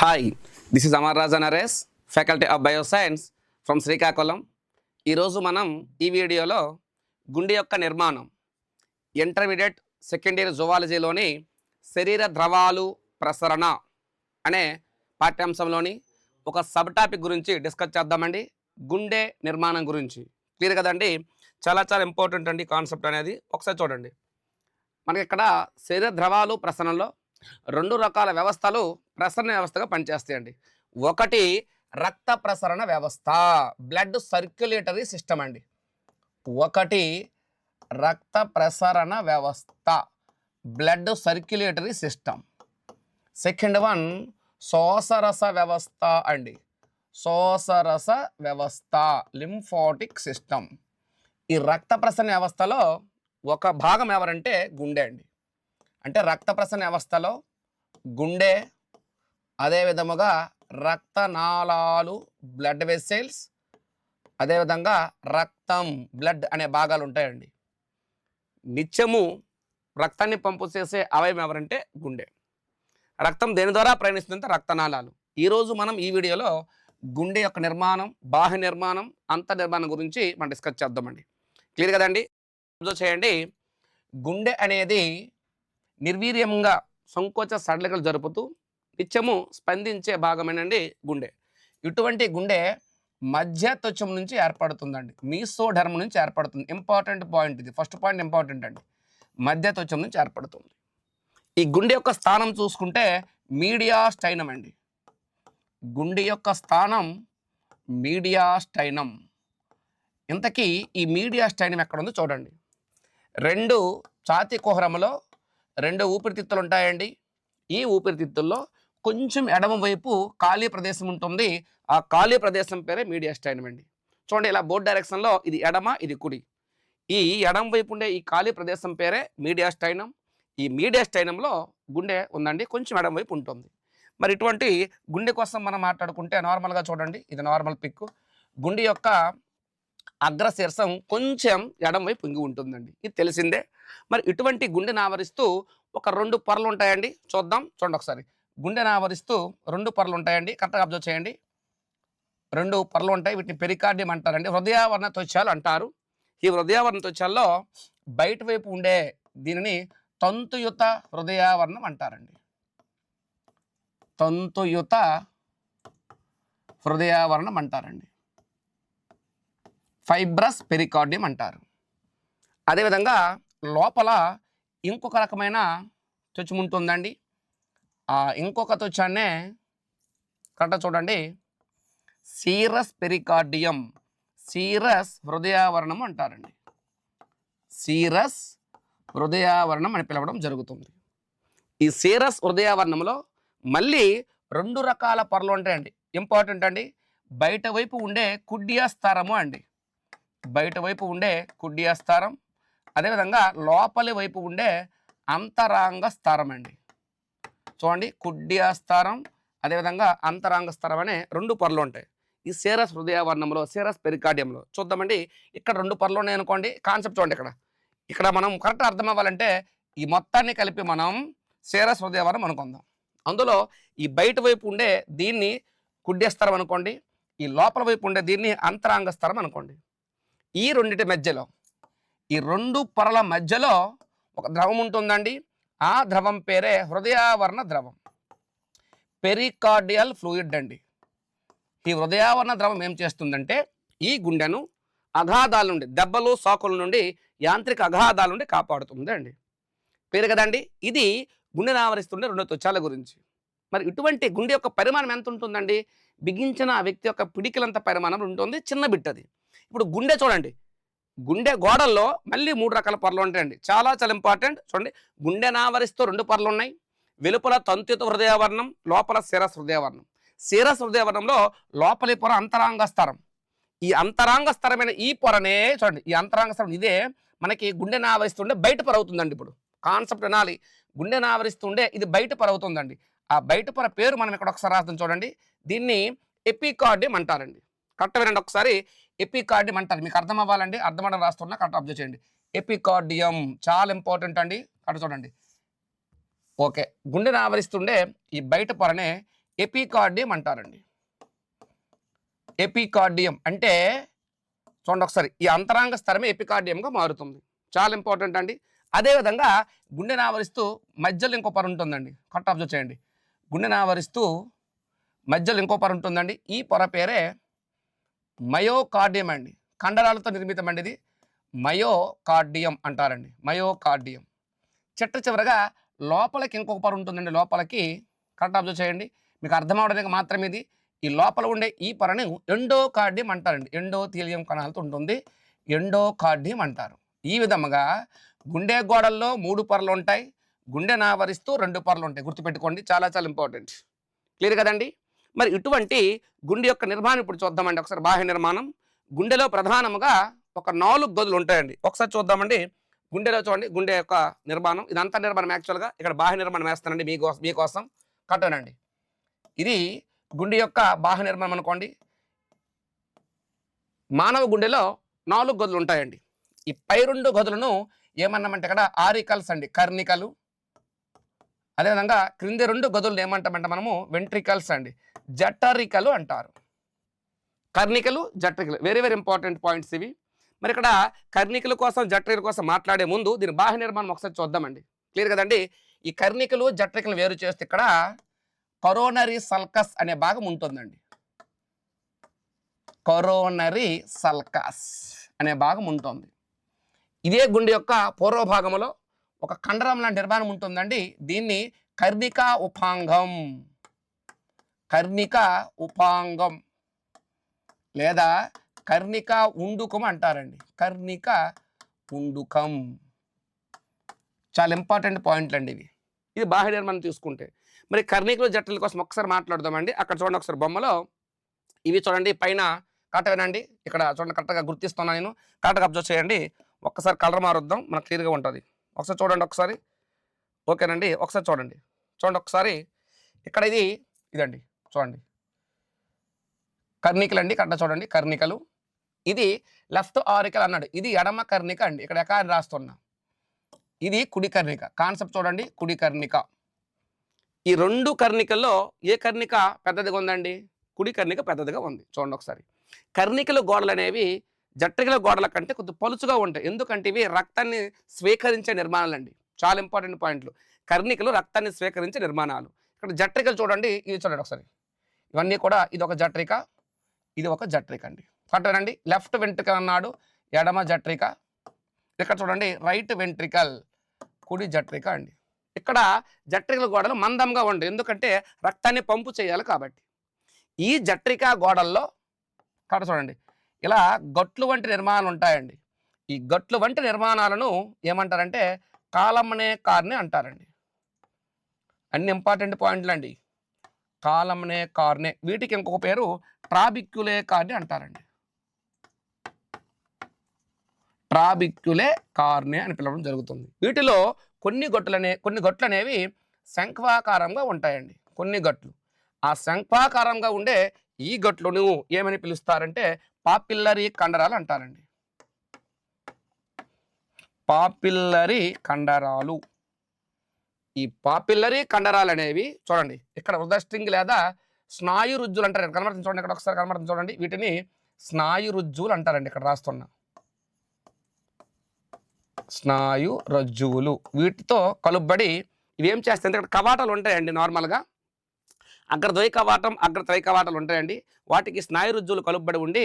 Hi this is Amar Raja Naresh faculty of bioscience from Srikakulam ఈరోజు మనం ఈ వీడియోలో గుండె యొక్క నిర్మాణం ఇంటర్మీడియట్ సెకండ్ ఇయర్ జువాలజీలోని శరీర ద్రవాలు ప్రసరణ అనే పాఠ్యాంశంలోని ఒక సబ్ టాపిక్ గురించి డిస్కస్ చేద్దామండి. గుండె నిర్మాణం గురించి. క్లియర్ కదండి? చాలా చాలా ఇంపార్టెంట్ అండి కాన్సెప్ట్ అనేది. ఒకసారి చూడండి. మనకి ఇక్కడ శరీర ద్రవాలు ప్రసరణలో రెండు రకాల వ్యవస్థలు ప్రసరణ వ్యవస్థగా పనిచేస్తాయండి. ఒకటి రక్త ప్రసరణ వ్యవస్థ బ్లడ్ సర్క్యులేటరీ సిస్టమ్ అండి. ఒకటి రక్త ప్రసరణ వ్యవస్థ blood circulatory system. Second one శోసరస వ్యవస్థ అండి. శోసరస వ్యవస్థ లింఫాటిక్ సిస్టమ్. ఈ రక్త ప్రసరణ వ్యవస్థలో ఒక భాగం ఎవరంటే గుండె అండి. అంటే రక్త ప్రసరణ వ్యవస్థలో గుండె అదే విధముగా రక్తనాళాలు బ్లడ్ వెసెల్స్ అదేవిధంగా రక్తం బ్లడ్ అనే భాగాలు ఉంటాయండి. నిత్యము రక్తాన్ని పంపు చేసే అవయవం ఎవరంటే గుండె. రక్తం దేని ద్వారా ప్రయాణిస్తుందంటే రక్తనాళాలు. ఈరోజు మనం ఈ వీడియోలో గుండె యొక్క నిర్మాణం బాహ్య నిర్మాణం అంత నిర్మాణం గురించి మనం డిస్కస్ చేద్దామండి. క్లియర్ కదండి? అబ్జర్వ్ చేయండి. గుండె అనేది నిర్వీర్యంగా సంకోచ సడలికలు జరుపుతూ నిత్యము స్పందించే భాగమేనండి గుండె. ఇటువంటి గుండె మధ్య త్వచం నుంచి ఏర్పడుతుందండి. మీసోధర్మం నుంచి ఏర్పడుతుంది. ఇంపార్టెంట్ పాయింట్ ఇది. ఫస్ట్ పాయింట్ ఇంపార్టెంట్ అండి. మధ్య త్వచం నుంచి ఏర్పడుతుంది. ఈ గుండె యొక్క స్థానం చూసుకుంటే మీడియా స్టైనం అండి. గుండె యొక్క స్థానం మీడియా స్టైనం. ఇంతకీ ఈ మీడియా స్టైనం ఎక్కడ ఉందో చూడండి. రెండు ఛాతీ కుహరములో రెండు ఊపిరితిత్తులు ఉంటాయండి ఈ ఊపిరితిత్తుల్లో కొంచెం ఎడమ వైపు ఖాళీ ప్రదేశం ఉంటుంది. ఆ ఖాళీ ప్రదేశం పేరే మీడియా స్టైనం అండి. చూడండి ఇలా బోర్డ్ డైరెక్షన్లో ఇది ఎడమ ఇది కుడి. ఈ ఎడమ వైపు ఉండే ఈ ఖాళీ ప్రదేశం పేరే మీడియా స్టైనం ఈ మీడియా స్టైనంలో గుండె ఉందండి. కొంచెం ఎడమ వైపు ఉంటుంది. మరి ఇటువంటి గుండె కోసం మనం మాట్లాడుకుంటే నార్మల్గా చూడండి. ఇది నార్మల్ పిక్. గుండె యొక్క అగ్రశీర్షం కొంచెం ఎడమవైపు ఇంగి పొంగి ఉంటుందండి. ఇది తెలిసిందే. మరి ఇటువంటి గుండెను ఆవరిస్తూ ఒక రెండు పొరలు ఉంటాయండి. చూద్దాం. చూడండి ఒకసారి. గుండెను ఆవరిస్తూ రెండు పొరలు ఉంటాయండి. కరెక్ట్గా అబ్జర్వ్ చేయండి. రెండు పొరలు ఉంటాయి. వీటిని పెరికార్డియం అంటారండి. హృదయావరణ త్వచాలు అంటారు. ఈ హృదయావరణ త్వచాల్లో బయట వైపు ఉండే దీనిని తంతుయుత హృదయావరణం అంటారండి. తంతుయుత హృదయావరణం అంటారండి. ఫైబ్రస్ పెరికార్డియం అంటారు. అదేవిధంగా లోపల ఇంకొక రకమైన త్వచం ఉంటుందండి. ఆ ఇంకొక త్వచాన్నే కరెక్ట్ చూడండి. Serous pericardium. సీరస్ హృదయావరణం అంటారండి. సీరస్ హృదయావరణం అని పిలవడం జరుగుతుంది. ఈ సీరస్ హృదయావరణంలో మళ్ళీ రెండు రకాల పొరలు ఉంటాయండి. ఇంపార్టెంట్ అండి. బయట వైపు ఉండే కుడ్డియాస్తారము అండి. బయట వైపు ఉండే కుడ్డియాస్తారం అదేవిధంగా లోపలి వైపు ఉండే అంతరాంగ స్థారం అండి. చూడండి కుడ్డియాస్తారం అదేవిధంగా అంతరాంగ స్థారం అనే రెండు పొరలు ఉంటాయి. ఈ సేరస్ హృదయావరణంలో సేరస్ పెరికార్డియంలో చూద్దామండి. ఇక్కడ రెండు పొరలు ఉన్నాయి అనుకోండి కాన్సెప్ట్ చూడండి ఇక్కడ. ఇక్కడ మనం కరెక్ట్ అర్థం అవ్వాలంటే ఈ మొత్తాన్ని కలిపి మనం సేరస్ హృదయవరం అనుకుందాం. అందులో ఈ బయట వైపు ఉండే దీన్ని కుడ్డేస్తారం అనుకోండి ఈ లోపల వైపు ఉండే దీన్ని అంతరాంగ స్థరం అనుకోండి. ఈ రెండిటి మధ్యలో ఈ రెండు పొరల మధ్యలో ఒక ద్రవం ఉంటుందండి. ఆ ద్రవం పేరే హృదయావరణ ద్రవం. పెరికార్డియల్ ఫ్లూయిడ్ అండి. ఈ హృదయావరణ ద్రవం ఏం చేస్తుందంటే ఈ గుండెను అగాధాల నుండి దెబ్బలు సాకుల నుండి యాంత్రిక అగాధాల నుండి కాపాడుతుంది అండి పేరు కదండి? ఇది గుండెను ఆవరిస్తుండే రెండు త్వచాల గురించి. మరి ఇటువంటి గుండె యొక్క పరిమాణం ఎంత ఉంటుందండి బిగించిన ఆ వ్యక్తి యొక్క పిడికిలంత పరిమాణం ఉంటుంది చిన్న బిట్టది. ఇప్పుడు గుండె చూడండి. గుండె గోడల్లో మళ్ళీ మూడు రకాల పొరలు ఉంటాయండి. చాలా చాలా ఇంపార్టెంట్ చూడండి. గుండె నావరిస్తూ రెండు పొరలు ఉన్నాయి. వెలుపల తంతుత హృదయావరణం లోపల శిరస్ హృదయవర్ణం. శిరస్ హృదయవర్ణంలో లోపలి పొర అంతరాంగ స్థరం. ఈ అంతరాంగస్తరమైన ఈ పొరనే చూడండి. ఈ అంతరాంగ స్థరం ఇదే మనకి గుండెను ఆవరిస్తుండే బయట పొర అవుతుందండి ఇప్పుడు. కాన్సెప్ట్ వినాలి. గుండెను ఆవరిస్తుండే ఇది బయట పొర అవుతుందండి. ఆ బయట పొర పేరు మనం ఇక్కడ ఒకసారి రాస్తాం చూడండి. దీన్ని ఎపికార్డియం అంటారండి. కరెక్ట్ వినండి ఒకసారి ఎపికార్డియం అంటారు మీకు అర్థం అవ్వాలండి అర్థమవడం రాస్తున్నా కరెక్ట్ అబ్జర్వ్ చేయండి. ఎపికార్డియం చాలా ఇంపార్టెంట్ అండి. అక్కడ చూడండి. ఓకే. గుండెను ఆవరిస్తుండే ఈ బయట పొరనే ఎపికార్డియం అంటారండి ఎపికార్డియం అంటే చూడండి ఒకసారి ఈ అంతరాంగ స్థరమే ఎపికార్డియంగా మారుతుంది. చాలా ఇంపార్టెంట్ అండి. అదేవిధంగా గుండెని ఆవరిస్తూ మధ్యలో ఇంకో పొర ఉంటుందండి. కట్ అబ్జర్వ్ చేయండి. గుండెని ఆవరిస్తూ మధ్యలో ఇంకో పొర ఉంటుందండి. ఈ పొర పేరే మయోకార్డియం అండి. కండరాలతో నిర్మితమండి ఇది మయోకార్డియం అంటారండి. మయోకార్డియం. చెట్ట చివరగా లోపలికి ఇంకొక పొర ఉంటుందండి. లోపలికి కరెక్ట్ అబ్జర్వ్ చేయండి. మీకు అర్థం అవడానికి మాత్రమే ఇది. ఈ లోపల ఉండే ఈ పొరను ఎండోకార్డియం అంటారండి. ఎండోథీలియం కణాలతో ఉంటుంది. ఎండోకార్డియం అంటారు. ఈ విధముగా గుండె గోడల్లో మూడు పొరలు ఉంటాయి. గుండె నావరిస్తూ రెండు పొరలు ఉంటాయి. గుర్తుపెట్టుకోండి. చాలా చాలా ఇంపార్టెంట్. క్లియర్ కదండి? మరి ఇటువంటి గుండె యొక్క నిర్మాణం ఇప్పుడు చూద్దామండి. ఒకసారి బాహ్య నిర్మాణం. గుండెలో ప్రధానముగా ఒక నాలుగు గదులు ఉంటాయండి. ఒకసారి చూద్దామండి. గుండెలో చూడండి గుండె యొక్క నిర్మాణం. ఇదంతా నిర్మాణం యాక్చువల్గా ఇక్కడ బాహ్య నిర్మాణం వేస్తానండి మీకోసం మీకోసం కట్టనండి. ఇది గుండె యొక్క బాహ్య నిర్మాణం అనుకోండి. మానవ గుండెలో నాలుగు గదులు ఉంటాయండి. ఈ పై రెండు గదులను ఏమన్నామంటే ఇక్కడ ఆరికల్స్ అండి. కర్ణికలు అదేవిధంగా క్రింది రెండు గదులు ఏమంటామంటే మనము వెంట్రికల్స్ అండి. జఠరికలు అంటారు. కర్ణికలు జఠరికలు. వెరీ వెరీ ఇంపార్టెంట్ పాయింట్స్ ఇవి. మరి ఇక్కడ కర్ణికల కోసం జఠరికల కోసం మాట్లాడే ముందు దీని బాహ్య నిర్మాణం ఒకసారి చూద్దామండి. క్లియర్ కదండి? ఈ కర్ణికలు జఠరికలు వేరు చేస్తే ఇక్కడ కరోనరీ సల్కస్ అనే భాగం ఉంటుందండి. కరోనరీ సల్కస్ అనే భాగం ఉంటుంది. ఇదే గుండె యొక్క పూర్వభాగంలో ఒక కండరం లాంటి నిర్మాణం ఉంటుందండి. దీన్ని కర్ణిక ఉపాంగం కర్ణిక ఉపాంగం లేదా కర్ణిక ఉండుకం అంటారండి. కర్ణిక ఉండుకం. చాలా ఇంపార్టెంట్ పాయింట్లు అండి ఇవి. ఇది బాహ్య నిర్మాణం తీసుకుంటే. మరి కర్ణికలు జట్టల కోసం ఒకసారి మాట్లాడదామండి. అక్కడ చూడండి ఒకసారి బొమ్మలో. ఇవి చూడండి పైన కరెక్ట్గానండి ఇక్కడ చూడండి కరెక్ట్గా గుర్తిస్తున్నాను నేను. కరెక్ట్గా అబ్జర్వ్ చేయండి. ఒక్కసారి కలర్ మారుద్దాం మనకు క్లియర్గా ఉంటుంది. ఒకసారి చూడండి ఒకసారి. ఓకేనండి ఒకసారి చూడండి. చూడండి ఒకసారి. ఇక్కడ ఇది ఇదండి. చూడండి. కర్ణికలు అండి కట్ట చూడండి కర్ణికలు. ఇది లెఫ్ట్ ఆరికల్ అన్నాడు. ఇది ఎడమ కర్ణిక అండి. ఇక్కడ ఎకా రాస్తున్నా. ఇది కుడి కర్ణిక. కాన్సెప్ట్ చూడండి. కుడి కర్ణిక. ఈ రెండు కర్ణికల్లో ఏ కర్ణిక పెద్దదిగా ఉందండి? కుడి కర్ణిక పెద్దదిగా ఉంది. చూడండి ఒకసారి. కర్ణికల గోడలు అనేవి జట్రికల గోడల కంటే కొద్దిగా పలుచుగా ఉంటాయి. ఎందుకంటే ఇవి రక్తాన్ని స్వీకరించే నిర్మాణాలు అండి చాలా ఇంపార్టెంట్ పాయింట్లు. కర్ణికలు రక్తాన్ని స్వీకరించే నిర్మాణాలు. ఇక్కడ జట్రికలు చూడండి. ఇది చూడండి ఒకసారి. ఇవన్నీ కూడా ఇది ఒక జట్రిక ఇది ఒక జట్రిక అండి కట్టనండి లెఫ్ట్ వెంట్రికల్ అన్నాడు ఎడమ జట్రిక. ఇక్కడ చూడండి రైట్ వెంట్రికల్ కుడి జట్రిక అండి. ఇక్కడ జట్రికల గోడలు మందంగా ఉండవు ఎందుకంటే రక్తాన్ని పంపు చేయాలి కాబట్టి. ఈ జట్రిక గోడల్లో కట్ట చూడండి ఇలా గట్లు వంటి నిర్మాణాలు ఉంటాయండి. ఈ గట్లు వంటి నిర్మాణాలను ఏమంటారంటే కాలమనే కార్ని అంటారండి. అన్ని ఇంపార్టెంట్ పాయింట్లు అండి కాలమనే కార్నే వీటికి ఇంకొక పేరు ట్రాబిక్యులే కార్ని అంటారండి. ట్రాబిక్యులే కార్నే అని పిలవడం జరుగుతుంది. వీటిలో కొన్ని గొట్లనే కొన్ని గొట్లు అనేవి శంఖాకారంగా ఉంటాయండి. కొన్ని గట్లు. ఆ శంఖాకారంగా ఉండే ఈ గట్లను ఏమని పిలుస్తారంటే పాపిల్లరీ కండరాలు అంటారండి. పాపిల్లరీ కండరాలు. ఈ పాపిల్లరీ కండరాలు అనేవి చూడండి. ఇక్కడ ఉదస్ట్రింగ్ లేదా స్నాయు రుజ్జులు అంటారు. కనబడుతుంది చూడండి. ఇక్కడ ఒకసారి కనబడుతుంది చూడండి. వీటిని స్నాయు రుజ్జువులు అంటారండి ఇక్కడ రాస్తున్నా. స్నాయు రజ్జువులు వీటితో కలుబడి ఇవేం చేస్తాయి అంటే ఇక్కడ కవాటాలు ఉంటాయండి నార్మల్గా. అగ్రద్వై కవాటం అగ్రత్రై కవాటాలు ఉంటాయండి. వాటికి స్నాయు రుజ్జువులు కలుబడి ఉండి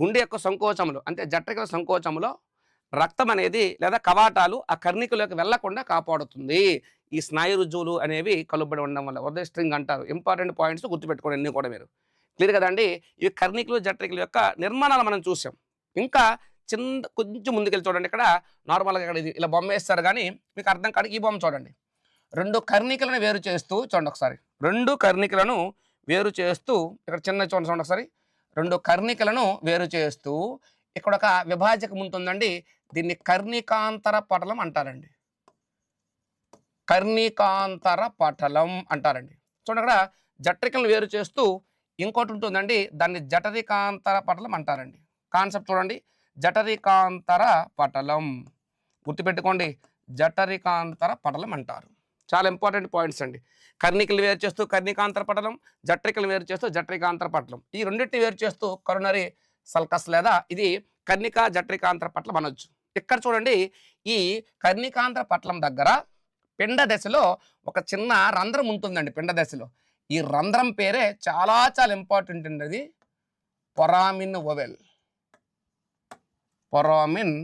గుండె యొక్క సంకోచములు అంటే జట్టకల సంకోచములో రక్తం అనేది లేదా కవాటాలు ఆ కర్ణికలోకి వెళ్ళకుండా కాపాడుతుంది. ఈ స్నాయు రుజువులు అనేవి కలుబడి ఉండడం వల్ల ఉదయ స్ట్రింగ్ అంటారు. ఇంపార్టెంట్ పాయింట్స్ గుర్తుపెట్టుకోండి అన్ని కూడా మీరు. క్లియర్ కదండి ఇవి కర్ణికలు జట్రికల యొక్క నిర్మాణాలు మనం చూసాం. ఇంకా చిన్న కొంచెం ముందుకెళ్ళి చూడండి ఇక్కడ. నార్మల్గా ఇక్కడ ఇది ఇలా బొమ్మ వేస్తారు కానీ మీకు అర్థం కాదు ఈ బొమ్మ చూడండి. రెండు కర్ణికలను వేరు చేస్తూ చూడండి ఒకసారి. రెండు కర్ణికలను వేరు చేస్తూ ఇక్కడ చిన్న చూడండి చూడండి ఒకసారి. రెండు కర్ణికలను వేరు చేస్తూ ఇక్కడ ఒక విభాజకం ఉంటుందండి దీన్ని కర్ణికాంతర పటలం అంటారండి. కర్ణికాంతర పటలం అంటారండి. చూడండి అక్కడ జట్రికలను వేరు చేస్తూ ఇంకోటి ఉంటుందండి దాన్ని జఠరికాంతర పటలం అంటారండి. కాన్సెప్ట్ చూడండి. జఠరికాంతర పటలం. గుర్తుపెట్టుకోండి. జఠరికాంతర పటలం అంటారు. చాలా ఇంపార్టెంట్ పాయింట్స్ అండి. కర్ణికలు వేరు చేస్తూ కర్ణికాంతర పటలం జట్రికలు వేరు చేస్తూ జట్రికాంతర పటలం. ఈ రెండింటిని వేరు చేస్తూ కరుణరీ సల్కస్ లేదా ఇది కర్ణిక జట్రికాంత్ర పట్లం అనొచ్చు. ఇక్కడ చూడండి ఈ కర్ణికాంత్ర పట్లం దగ్గర పిండ దశలో ఒక చిన్న రంధ్రం ఉంటుందండి పిండ దశలో. ఈ రంధ్రం పేరే చాలా చాలా ఇంపార్టెంట్ అండి అది. పొరామిన్ ఓవెల్. పొరామిన్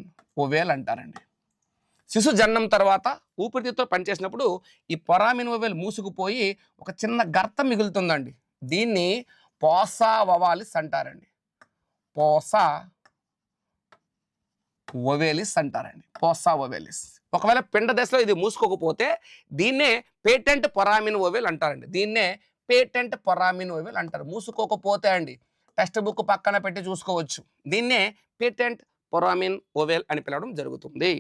ఓవెల్ అంటారండి. శిశు జన్మం తర్వాత ఊపిరితిత్తుతో పనిచేసినప్పుడు ఈ పొరామిన్ ఓవెల్ మూసుకుపోయి ఒక చిన్న గర్తం మిగులుతుందండి. దీన్ని పోసా వవాలిస్ అంటారండి. పోసా ఒవేలిస్ అంటారండి. పోసా ఒవేలిస్ ఒకవేళ పిండ దశలో ఇది మూసుకోకపోతే దీన్నే పేటెంట్ పొరామిన్ ఓవెల్ అంటారండి. దీన్నే పేటెంట్ పొరామిన్ ఓవెల్ అంటారు. మూసుకోకపోతే అండి టెక్స్ట్ బుక్ పక్కన పెట్టి చూసుకోవచ్చు. దీన్నే పేటెంట్ పొరామిన్ ఓవెల్ అని పిలవడం జరుగుతుంది.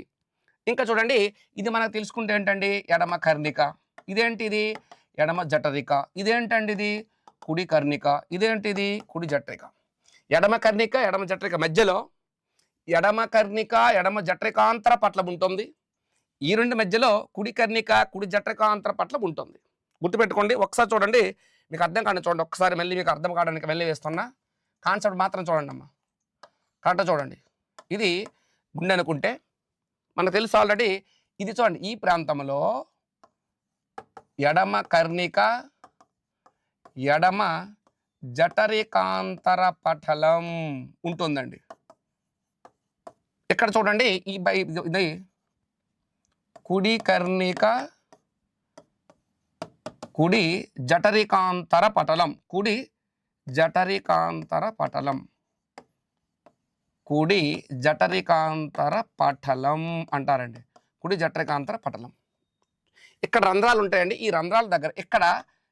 ఇంకా చూడండి ఇది మనకు తెలుసుకుంటే ఏంటండి ఎడమ కర్ణిక. ఇదేంటి ఇది ఎడమ జఠరిక. ఇదేంటండి ఇది? కుడి కర్ణిక. ఇదేంటిది? కుడి జఠరిక. ఎడమ కర్ణిక ఎడమ జట్రిక మధ్యలో ఎడమ కర్ణిక ఎడమ జట్రికాంతర పట్లం ఉంటుంది. ఈ రెండు మధ్యలో కుడి కర్ణిక కుడి జట్రికాంతర పట్లం ఉంటుంది. గుర్తుపెట్టుకోండి ఒకసారి చూడండి. మీకు అర్థం కాండి చూడండి ఒకసారి మళ్ళీ మీకు అర్థం కావడానికి వెళ్ళి వేస్తున్నా. కాన్సెప్ట్ మాత్రం చూడండి అమ్మా. కరెక్ట్ చూడండి. ఇది గుండె అనుకుంటే మనకు తెలుసు ఆల్రెడీ. ఇది చూడండి ఈ ప్రాంతంలో ఎడమ కర్ణిక ఎడమ జఠరికాంతర పటలం ఉంటుందండి. ఇక్కడ చూడండి ఈ బై ఇది ఇది కుడి కర్ణిక కుడి జఠరికాంతర పటలం కుడి జఠరికాంతర పటలం కుడి జఠరికాంతర పటలం అంటారండి. కుడి జఠరికాంతర పటలం ఇక్కడ రంధ్రాలు ఉంటాయండి. ఈ రంధ్రాల దగ్గర ఇక్కడ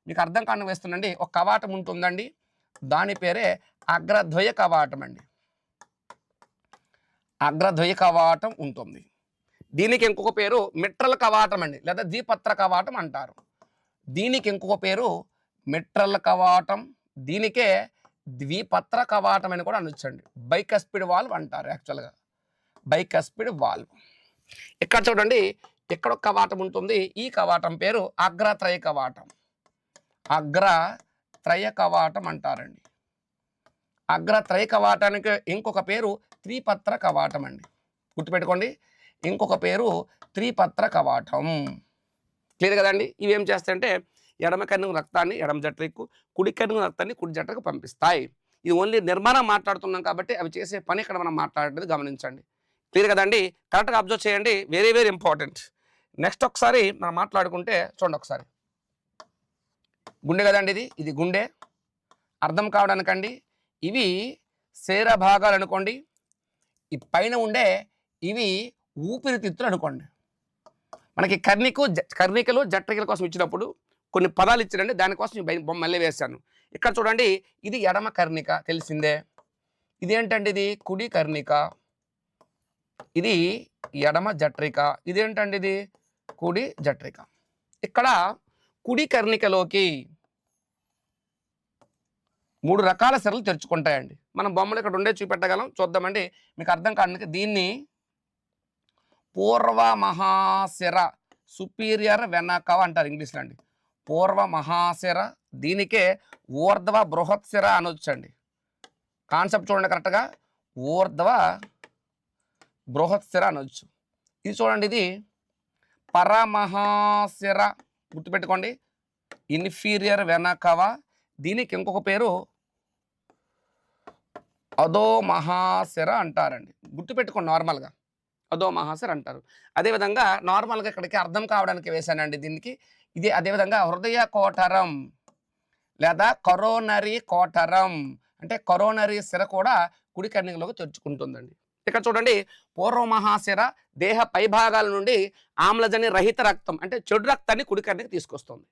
మీకు అర్థం కాని వేస్తుందండి ఒక కవాటం ఉంటుందండి. దాని పేరే అగ్రద్వయ కవాటం అండి. అగ్రద్వయ కవాటం ఉంటుంది. దీనికి ఇంకొక పేరు మిట్రల్ కవాటం అండి లేదా ద్విపత్ర కవాటం అంటారు. దీనికి ఇంకొక పేరు మిట్రల్ కవాటం దీనికే ద్విపత్ర కవాటం అని కూడా అనొచ్చండి. బైకస్పిడ్ వాల్వ్ అంటారు యాక్చువల్గా. Bicuspid valve. ఇక్కడ చూడండి ఇక్కడ ఒక కవాటం ఉంటుంది? ఈ కవాటం పేరు అగ్రత్రయ కవాటం అగ్ర త్రయ కవాటం అంటారండి. అగ్రత్రయ కవాటానికి ఇంకొక పేరు త్రిపత్ర కవాటం అండి గుర్తుపెట్టుకోండి. ఇంకొక పేరు త్రిపత్ర కవాటం క్లియర్ కదండి? ఇవేం చేస్తాయంటే ఎడమ కన్ను రక్తాన్ని ఎడమ జట్రకు కుడి కన్ను రక్తాన్ని కుడి జట్రకు పంపిస్తాయి. ఇది ఓన్లీ నిర్మాణం మాట్లాడుతున్నాం కాబట్టి అవి చేసే పని ఇక్కడ మనం మాట్లాడేది గమనించండి. క్లియర్ కదండి? కరెక్ట్గా అబ్జర్వ్ చేయండి. Very very important. నెక్స్ట్ ఒకసారి మనం మాట్లాడుకుంటే చూడండి ఒకసారి. గుండె కదండి ఇది? ఇది గుండె. అర్థం కావడానికండి. ఇవి శరీర భాగాలు అనుకోండి. ఈ పైన ఉండే ఇవి ఊపిరితిత్తులు అనుకోండి. మనకి కర్ణికు జ- కర్ణికలు జట్రికల కోసం ఇచ్చినప్పుడు కొన్ని పదాలు ఇచ్చారండి. దానికోసం మళ్ళీ వేశాను. ఇక్కడ చూడండి ఇది ఎడమ కర్ణిక తెలిసిందే. ఇదేంటండి ఇది? కుడి కర్ణిక. ఇది ఎడమ జట్రిక ఇదేంటండి ఇది? కుడి జట్రిక ఇక్కడ కుడి కర్ణికలోకి మూడు రకాల సిరలు తెరుచుకుంటాయండి. మనం బొమ్మలు ఇక్కడ ఉండే చూపెట్టగలం. చూద్దామండి. మీకు అర్థం కాడానికి దీన్ని పూర్వ మహాశిర సుపీరియర్ వెనకవ అంటారు ఇంగ్లీష్లో అండి. పూర్వ మహాశిర దీనికే ఊర్ధ్వ బృహత్శిర అనొచ్చండి. కాన్సెప్ట్ చూడండి కరెక్ట్గా. ఊర్ధ్వ బృహత్శిర అనొచ్చు. ఇది చూడండి ఇది పరమహాశిర గుర్తుపెట్టుకోండి. ఇన్ఫీరియర్ వెనకవ దీనికి ఇంకొక పేరు అదో మహాశిర అంటారండి. గుర్తుపెట్టుకోండి నార్మల్గా. అదో మహాశిర అంటారు. అదేవిధంగా నార్మల్గా ఇక్కడికి అర్థం కావడానికి వేశానండి దీనికి. ఇది అదేవిధంగా హృదయ కోటరం లేదా కరోనరీ కోటరం అంటే కరోనరీ సిర కూడా కుడి కర్ణికలోకి తెరుచుకుంటుందండి. ఇక్కడ చూడండి పూర్వ మహాశిర దేహ పైభాగాల నుండి ఆమ్లజని రహిత రక్తం అంటే చెడు రక్తాన్ని కుడి కన్నికి తీసుకొస్తుంది.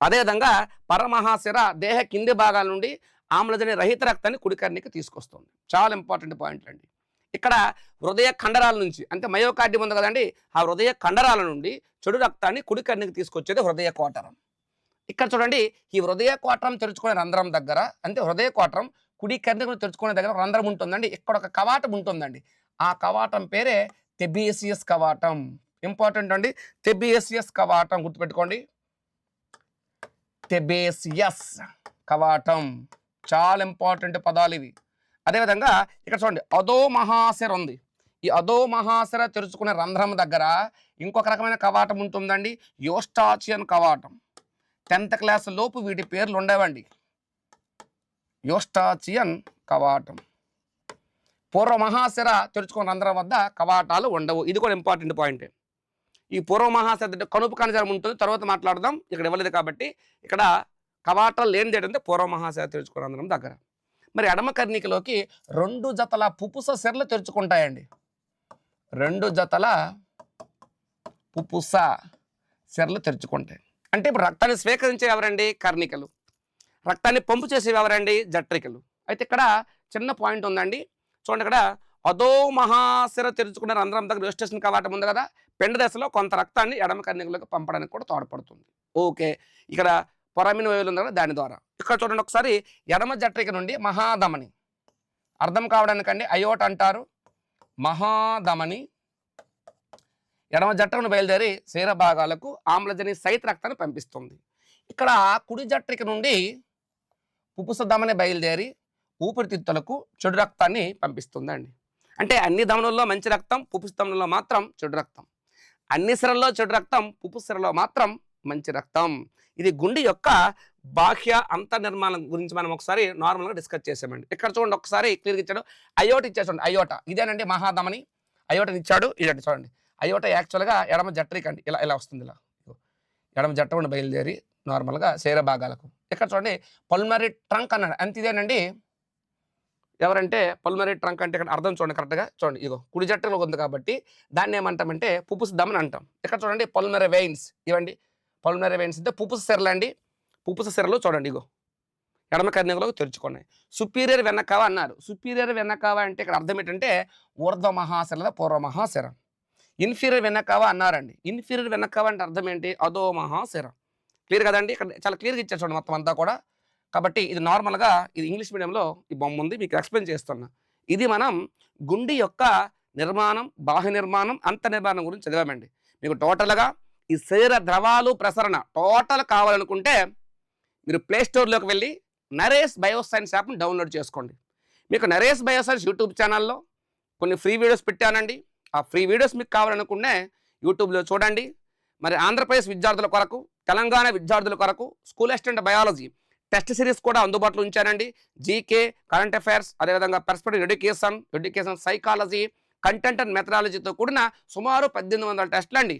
అదేవిధంగా పరమహాశిర దేహ కింది భాగాల నుండి ఆమ్లజని రహిత రక్తాన్ని కుడికర్ణికి తీసుకొస్తుంది. చాలా ఇంపార్టెంట్ పాయింట్ అండి ఇక్కడ హృదయ కండరాల నుంచి అంటే మయోకార్డియం ఉంది కదండి ఆ హృదయ కండరాల నుండి చెడు రక్తాన్ని కుడికర్ణికి తీసుకొచ్చేది హృదయ కోటరం ఇక్కడ చూడండి ఈ హృదయ కోటరం తెరుచుకునే రంధ్రం దగ్గర అంటే హృదయ కోటరం కుడికర్ణికను తెరుచుకునే దగ్గర రంధ్రం ఉంటుందండి. ఇక్కడ ఒక కవాటం ఉంటుందండి. ఆ కవాటం పేరే తెబేసియస్ కవాటం. ఇంపార్టెంట్ అండి తెబేసియస్ కవాటం గుర్తుపెట్టుకోండి. తెబేసియస్ కవాటం. చాలా ఇంపార్టెంట్ పదాలు ఇవి. అదేవిధంగా ఇక్కడ చూడండి అదో మహాశర ఉంది. ఈ అదో మహాశర తెరుచుకునే రంధ్రం దగ్గర ఇంకొక రకమైన కవాటం ఉంటుందండి యోస్టాచియన్ కవాటం. టెన్త్ క్లాస్ లోపు వీటి పేర్లు ఉండేవండి. యోస్టాచియన్ కవాటం. పూర్వ మహాశర తెరుచుకున్న రంధ్రం వద్ద కవాటాలు ఉండవు. ఇది కూడా ఇంపార్టెంట్ పాయింట్. ఈ పూర్వ మహాశర కనుపు కణజాలం ఉంటుంది తర్వాత మాట్లాడదాం. ఇక్కడ ఇవ్వలేదు కాబట్టి ఇక్కడ కవాటాలు లేనిది ఏంటంటే పూర్వ మహాశర తెరుచుకున్న దగ్గర. మరి ఎడమ కర్ణికలోకి రెండు జతల పుపుస సెర్లు తెరుచుకుంటాయండి. రెండు జతల పుపుస సెర్లు తెరుచుకుంటాయి. అంటే ఇప్పుడు రక్తాన్ని స్వీకరించే ఎవరండి? కర్ణికలు. రక్తాన్ని పంపు చేసేవి ఎవరండి? జట్రికలు అయితే ఇక్కడ చిన్న పాయింట్ ఉందండి. చూడండి ఇక్కడ అదో మహాశిర తెరుచుకున్న రంధ్రం దగ్గర రిజిస్ట్రేషన్ కవాటం ఉంది కదా? పెండ దశలో కొంత రక్తాన్ని ఎడమ కర్ణికలకు పంపడానికి కూడా తోడ్పడుతుంది. ఓకే. ఇక్కడ పొరమిన వేలు ఉంది కదా దాని ద్వారా. ఇక్కడ చూడండి ఒకసారి ఎడమ జట్రిక నుండి మహాధమని. అర్థం కావడానికండి అయోట్ అంటారు. మహాధమని. ఎడమ జట్టను బయలుదేరి శరీర భాగాలకు ఆమ్లజని సైత రక్తాన్ని పంపిస్తుంది. ఇక్కడ కుడి జట్రిక నుండి పుపుస ధమని బయలుదేరి ఊపిరితిత్తులకు చెడు రక్తాన్ని పంపిస్తుందండి. అంటే అన్ని ధమనుల్లో మంచి రక్తం పుపుస ధమనుల్లో మాత్రం చెడు రక్తం. అన్ని సిరల్లో చెడు రక్తం పుపుసిరలో మాత్రం మంచి రక్తం. ఇది గుండె యొక్క బాహ్య అంత నిర్మాణం గురించి మనం ఒకసారి నార్మల్గా డిస్కస్ చేసామండి. ఇక్కడ చూడండి ఒకసారి క్లియర్గా ఇచ్చాడు. అయోట ఇచ్చేసండి. అయోట ఇదేనండి మహాధమని. అయోటని ఇచ్చాడు. ఇదండి చూడండి. అయోట యాక్చువల్గా ఎడమ జట్రికండి ఇలా ఇలా వస్తుంది ఇలా. ఎడమ జట్ట ఉండి బయలుదేరి నార్మల్గా శరీర భాగాలకు. ఇక్కడ చూడండి పల్మరీ ట్రంక్ అన్నాడు. అంత ఇదేనండి. ఎవరంటే పల్మరీ ట్రంక్ అంటే ఇక్కడ అర్థం చూడండి కరెక్ట్గా చూడండి ఇగో కుడి జట్టలో ఉంది కాబట్టి దాన్ని ఏమంటామంటే పుపుస్ దమని అంటాం. ఇక్కడ చూడండి పల్మరీ వెయిన్స్ ఇవ్వండి పల్మరీ వెయిన్స్ అంటే పుపుస సెరలు అండి. పుపుస సెరలు చూడండి ఇగో. ఎడమ కర్ణికలకు తెరుచుకున్నాయి. సుపీరియర్ వెన్నకావ అన్నారు. సుపీరియర్ వెన్నకావ అంటే ఇక్కడ అర్థం ఏంటంటే ఊర్ధ్వ మహాశర పూర్వ మహాశర ఇన్ఫీరియర్ వెన్నకావ అన్నారండి. ఇన్ఫీరియర్ వెన్నకావ అంటే అర్థం ఏంటి? అదో మహాశర క్లియర్ కదండి? ఇక్కడ చాలా క్లియర్గా ఇచ్చారు చూడండి మొత్తం అంతా కూడా. కాబట్టి ఇది నార్మల్గా ఇది ఇంగ్లీష్ మీడియంలో ఈ బొమ్మ ఉంది. మీకు ఎక్స్ప్లెయిన్ చేస్తున్నా. ఇది మనం గుండి యొక్క నిర్మాణం బాహ్య నిర్మాణం అంత నిర్మాణం గురించి చదివామండి. మీకు టోటల్గా ఈ శరీర ద్రవాలు ప్రసరణ టోటల్ కావాలనుకుంటే మీరు ప్లే స్టోర్లోకి వెళ్ళి నరేష్ బయోసైన్స్ యాప్ని డౌన్లోడ్ చేసుకోండి. మీకు నరేష్ బయోసైన్స్ యూట్యూబ్ ఛానల్లో కొన్ని ఫ్రీ వీడియోస్ పెట్టానండి. ఆ ఫ్రీ వీడియోస్ మీకు కావాలనుకునే యూట్యూబ్లో చూడండి. మరి ఆంధ్రప్రదేశ్ విద్యార్థుల కొరకు తెలంగాణ విద్యార్థుల కొరకు school assistant biology test series కూడా అందుబాటులో ఉంచానండి. జీకే కరెంట్ అఫైర్స్ అదేవిధంగా perspective education education psychology content and మెథడాలజీతో కూడిన సుమారు పద్దెనిమిది వందల టెస్టులు అండి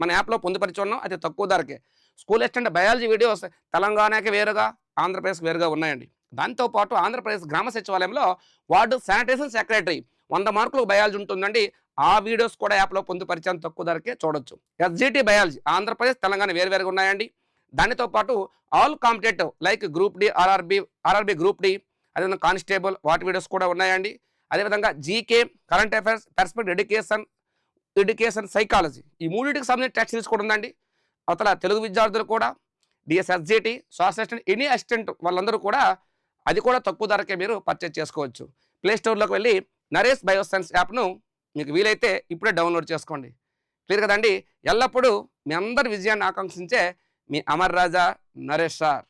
మన యాప్లో పొందుపరిచి ఉన్నాం అతి తక్కువ ధరకే. స్కూల్ అసిస్టెంట్ బయాలజీ వీడియోస్ తెలంగాణకి వేరుగా ఆంధ్రప్రదేశ్కి వేరుగా ఉన్నాయండి. దాంతోపాటు ఆంధ్రప్రదేశ్ గ్రామ సచివాలయంలో వార్డు శానిటేషన్ సెక్రటరీ వంద మార్కులు బయాలజీ ఉంటుందండి. ఆ వీడియోస్ కూడా యాప్లో పొందుపరిచాను తక్కువ ధరకే చూడొచ్చు. ఎస్జిటి బయాలజీ ఆంధ్రప్రదేశ్ తెలంగాణ వేరువేరుగా ఉన్నాయండి. దానితో పాటు all competitive like group D RRB RRB group D అదేవిధంగా కానిస్టేబుల్ వాటి వీడియోస్ కూడా ఉన్నాయండి. అదేవిధంగా GK current affairs perspective education education psychology ఈ మూడింటికి సంబంధించిన టెక్స్ట్ తీసుకోవడం అండి ఉందండి. అవతల తెలుగు విద్యార్థులు కూడా DSSGT social assistant any assistant వాళ్ళందరూ కూడా అది కూడా తక్కువ ధరకే మీరు పర్చేజ్ చేసుకోవచ్చు. ప్లేస్టోర్లోకి వెళ్ళి నరేష్ బయోసైన్స్ యాప్ను మీకు వీలైతే ఇప్పుడే డౌన్లోడ్ చేసుకోండి. క్లియర్ కదండి? ఎల్లప్పుడూ మీ అందరి విజయాన్ని ఆకాంక్షించే మీ అమర్ రాజా నరేష్ సార్.